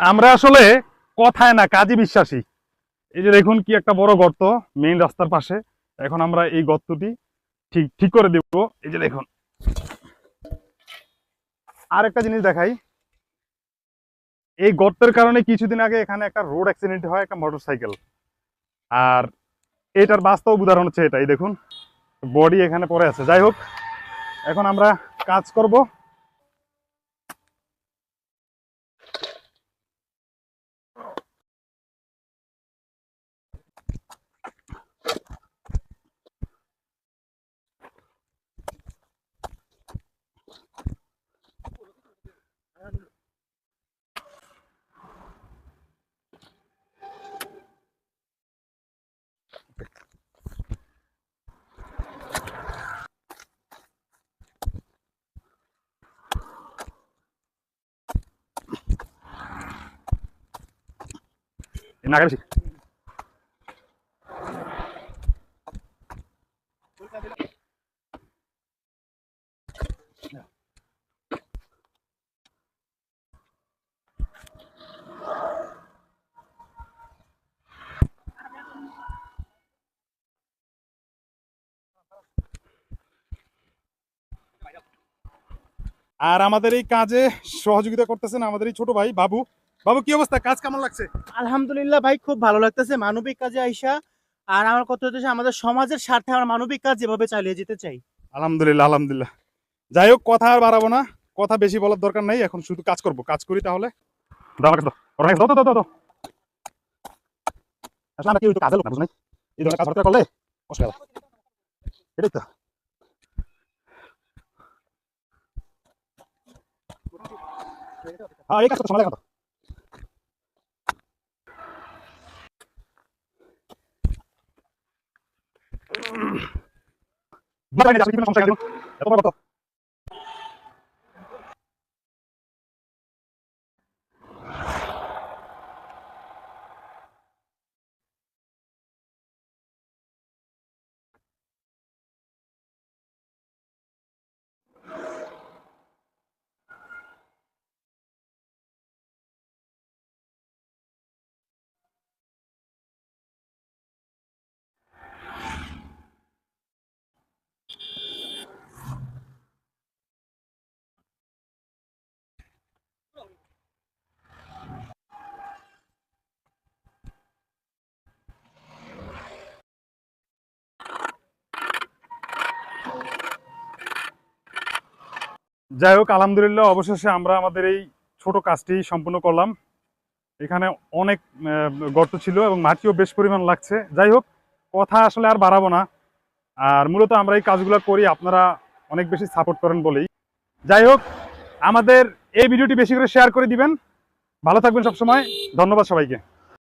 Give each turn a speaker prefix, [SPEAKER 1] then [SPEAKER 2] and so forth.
[SPEAKER 1] আমরা আসলে কথায় না, কাজে বিশ্বাসী। এই যে দেখুন কি একটা বড় গর্ত মেইন রাস্তার পাশে। এখন আমরা এই গর্তটি ঠিক ঠিক করে দেব। এই যে দেখুন। আর একটা জিনিস দেখাই। এই গর্তের কারণে কিছুদিন আগে এখানে একটা রোড অ্যাক্সিডেন্ট হয়, একটা মোটরসাইকেল আর এটার বাস্তব উদাহরণ হচ্ছে এটাই। দেখুন বডি এখানে পড়ে আছে। যাই হোক, এখন আমরা কাজ করব। নাগা বেশি আর আমাদের এই কাজে সহযোগিতা করতেছেন আমাদের এই ছোট ভাই বাবু। বাবু কি অবস্থা? কাজ কেমন লাগছে?
[SPEAKER 2] আলহামদুলিল্লাহ ভাই খুব ভালো লাগতেছে। মানবিক কাজে আইসা আর আমার কথা হচ্ছে আমাদের সমাজের স্বার্থে আমরা মানবিক কাজ যেভাবে চালিয়ে যেতে চাই।
[SPEAKER 1] আলহামদুলিল্লাহ আলহামদুলিল্লাহ। যাই হোক কথা আর বাড়াবো না। কথা বেশি বলার দরকার নাই। এখন শুধু কাজ করব। কাজ করি তাহলে। কাজে লোক না বুঝলাই এই ধরনের কাজ করলে এটাই তো। হ্যাঁ এই কাজটা তো সময় লাগে যাই হোক, আলহামদুলিল্লাহ অবশেষে আমরা আমাদের এই ছোট কাজটি সম্পূর্ণ করলাম। এখানে অনেক গর্ত ছিল এবং মাটিও বেশ পরিমাণ লাগছে। যাই হোক, কথা আসলে আর বাড়াবো না। আর মূলত আমরা এই কাজগুলো করি, আপনারা অনেক বেশি সাপোর্ট করেন বলেই। যাই হোক, আমাদের এই ভিডিওটি বেশি করে শেয়ার করে দিবেন। ভালো থাকবেন সবসময়। ধন্যবাদ সবাইকে।